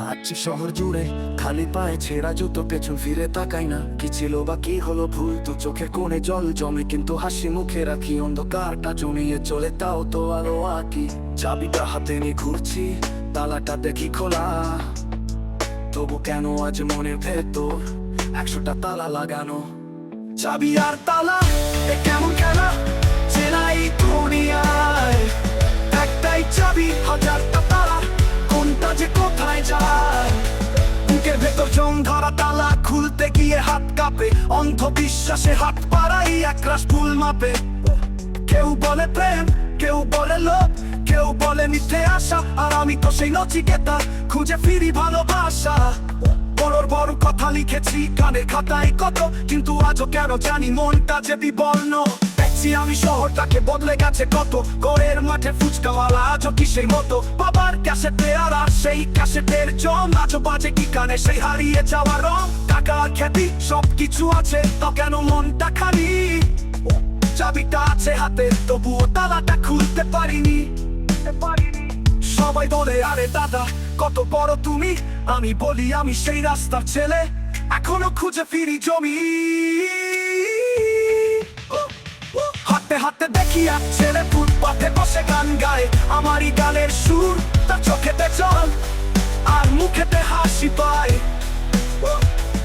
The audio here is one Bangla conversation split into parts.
হাঁটছি শহর জুড়ে খালি পায়ে ছেঁড়া জুতো, পেছন ফিরে তাকাই না। কি ছিল বা কি হলো ভুল তো চোখের কোণে জল জমে, কিন্তু হাসি মুখে রাখি, অন্ধকারটা জমিয়ে চলে, তাও তো আলো আঁকি। চাবিটা হাতে নিয়ে ঘুরছি, তালাটা দেখি খোলা। তবু কেন আজ মনে ভেতর একশোটা তালা লাগানো? চাবি আর তালা কেমন খেলা? চেনাই দুনিয়ায় যায়। বুকের ভেতর জং ধরা তালা খুলতে গিয়ে হাত কাঁপে। অন্ধ বিশ্বাসে হাত পাড়াই একরাশ ভুল মাপে। কেউ বলে প্রেম, কেউ বলে লোভ, কেউ বলে মিথ্যে আশা। আর আমি তো সেই নচিকেতা, খুঁজে ফিরি ভালোবাসা। বড়র বড় কথা লিখেছি, কানের খাতায় কত, কিন্তু আজও কেন জানি মনটা যে বিবর্ণ। দেখছি আমি শহরটাকে বদলে গেছে কত? গড়ের মাঠে ফুচকাওয়ালা আজও কি সেই মতো? বাবার ক্যাসেটে আর আর সেই ক্যাসেটের জম। আজও বাজে কি কানে সেই হারিয়ে যাওয়া রং? টাকা খ্যাতি সব কিছু আছে তা কেন মনটা খালি? চাবিটা আছে হাতে, তবুও তালাটা খুলতে পারিনি। সবাই বলে, আরে দাদা, কত বড় তুমি? আমি বলি, আমি সেই রাস্তার ছেলে, এখনও খুঁজে ফিরি জমি। হাঁটতে হাঁটতে দেখি এক ছেলে ফুটপাথে বসে গান গায়। আমারই গানের সুর তার চোখেতে চল আর মুখেতে হাসি পায়।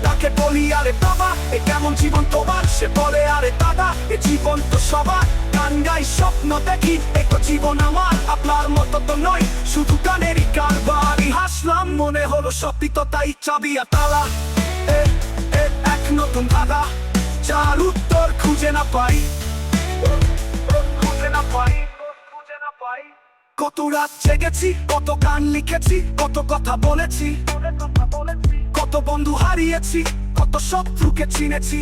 তাকে বলি, আরে বাবা, এ কেমন জীবন তোমার? সে বলে, আরে দাদা, এ জীবন তো সবার। গান গাই, স্বপ্ন দেখি, এ তো জীবন আমার। আপনার মতো তো নয় শুধু গানেরই কারবারই হাসলাম, মনে হলো সত্যি তো তাই চাবি তালা। এক নতুন ধাঁধা, যার উত্তর খুঁজে না পাই। পাই না পাই। কত রাত জেগেছি, কত গান লিখেছি, কত কথা বলেছি। কত বন্ধু হারিয়েছি, কত শত্রুকে চিনেছি।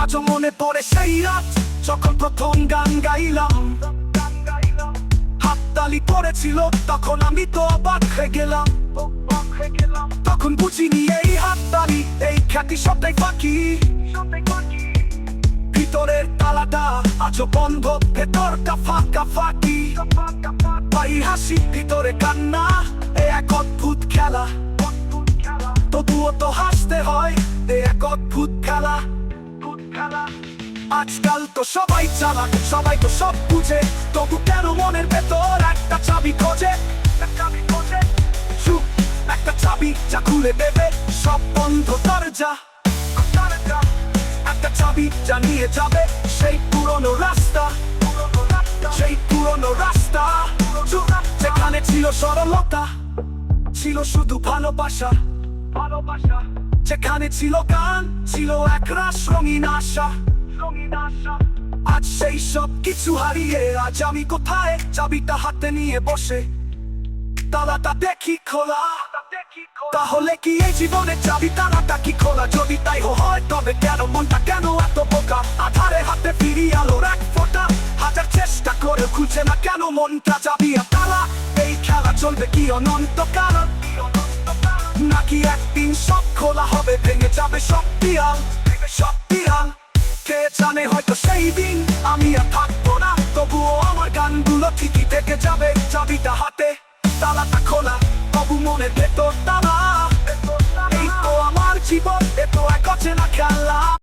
আজও মনে পড়ে সেই রাত যখন প্রথম গান গাইলাম। হাততালি পড়েছিল, তখন আমি তো অবাক হয়ে গেলাম। তখন বুঝিনি এই হাততালি, এই খ্যাতি সবটাই ফাঁকি ভিতরের তালাটা আজও বন্ধ ভেতরটা ফাঁকা ফাঁকি পাই হাসি, ভিতরে কান্না, এ এক অদ্ভুত খেলা। তবুও তো হাসতে হয়, এ এক অদ্ভুত খেলা। আজকাল তো সবাই চালাক, সবাই তো সব বুঝে। তবু কেন মনের ভেতর একটা চাবি খোঁজে? একটা চাবি যা খুলে দেবে, সব বন্ধ দরজা। একটা চাবি যা নিয়ে যাবে সেই পুরনো রাস্তা। সেই পুরনো রাস্তা যেখানে ছিল সরলতা, ছিল শুধু ভালোবাসা। ভালোবাসা যেখানে ছিল গান ছিল এক রাস রঙিন আশা। রঙিন আশা আজ সেই সব কিছু হারিয়ে আজ আমি কোথায়? চাবিটা হাতে নিয়ে বসে। তালাটা দেখি খোলা। তাহলে কি এই জীবনে চাবি তালাটা কি খোলা? যদি তাই হয়, তবে কেন মনটা চলবে কি অনন্ত কারণ নাকি একদিন সব খোলা হবে, ভেঙে যাবে সব পিয়াল সব পিয়াল কে জানে হয়তো সেই দিন আমি আর থাকব না, তবুও আমার গানগুলো ঠিকই থেকে যাবে চাবিটা হাতে। তালাটা খোলা, তবু মনে ভেতর তালা। এই তো আমার জীবন, এ তো এক অচেনা খেলা